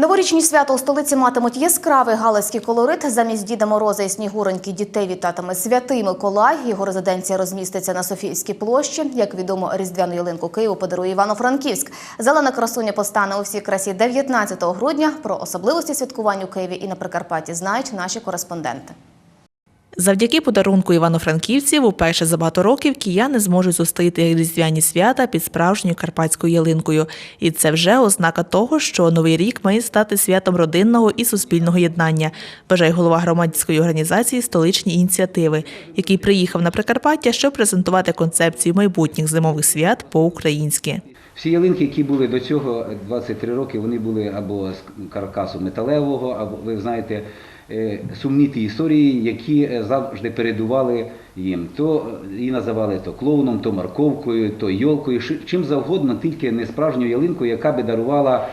Новорічні свята у столиці матимуть яскравий галицький колорит. Замість Діда Мороза і Снігуроньки дітей вітатиме святий Миколай. Його резиденція розміститься на Софійській площі. Як відомо, різдвяну ялинку Києву подарує Івано-Франківськ. Зелена красуня постане у всій красі 19 грудня. Про особливості святкування у Києві і на Прикарпатті знають наші кореспонденти. Завдяки подарунку івано-франківців уперше за багато років кияни зможуть зустріти різдвяні свята під справжньою карпатською ялинкою. І це вже ознака того, що новий рік має стати святом родинного і суспільного єднання, вважає голова громадської організації Столичні ініціативи, який приїхав на Прикарпаття, щоб презентувати концепцію майбутніх зимових свят по-українськи. Всі ялинки, які були до цього 23 роки, вони були або з каркасу металевого, або ви знаєте, е, сумні ті історії, які е, завжди передували їм. То її називали то клоуном, то морковкою, то йолкою, чим завгодно, тільки не справжню ялинку, яка би дарувала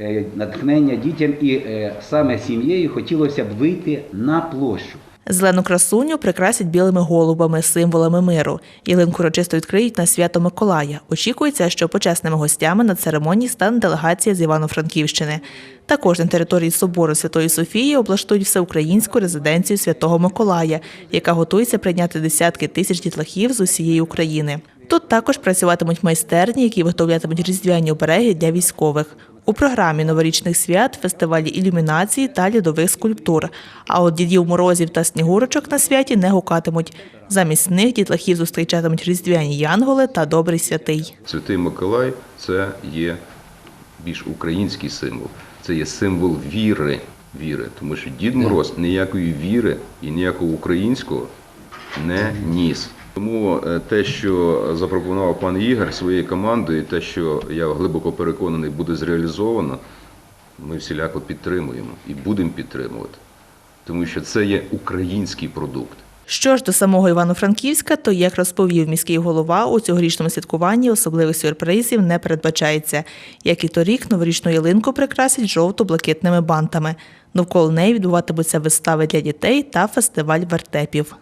е, натхнення дітям, і е, саме сім'єю хотілося б вийти на площу. Зелену красуню прикрасять білими голубами, символами миру. Ялинку урочисто відкриють на свято Миколая. Очікується, що почесними гостями на церемонії стане делегація з Івано-Франківщини. Також на території собору Святої Софії облаштують всеукраїнську резиденцію Святого Миколая, яка готується прийняти десятки тисяч дітлахів з усієї України. Тут також працюватимуть майстерні, які виготовлятимуть різдвяні обереги для військових. У програмі новорічних свят фестивалі ілюмінації та льодових скульптур. А от дідів морозів та снігурочок на святі не гукатимуть. Замість них дітлахів зустрічатимуть різдвяні янголи та добрий святий. Святий Миколай це є більш український символ. Це є символ віри. віри. Тому що Дід Мороз ніякої віри і ніякого українського не ніс. Тому е, те, що запропонував пан Ігор своєю командою, і те, що я глибоко переконаний, буде зреалізовано, ми всіляко підтримуємо і будемо підтримувати. Тому що це є український продукт. Що ж до самого Івано-Франківська, то як розповів міський голова, у цьогорічному святкуванні особливих сюрпризів не передбачається. Як і торік, новорічну ялинку прикрасять жовто-блакитними бантами. Навколо неї відбуватимуться вистави для дітей та фестиваль вертепів.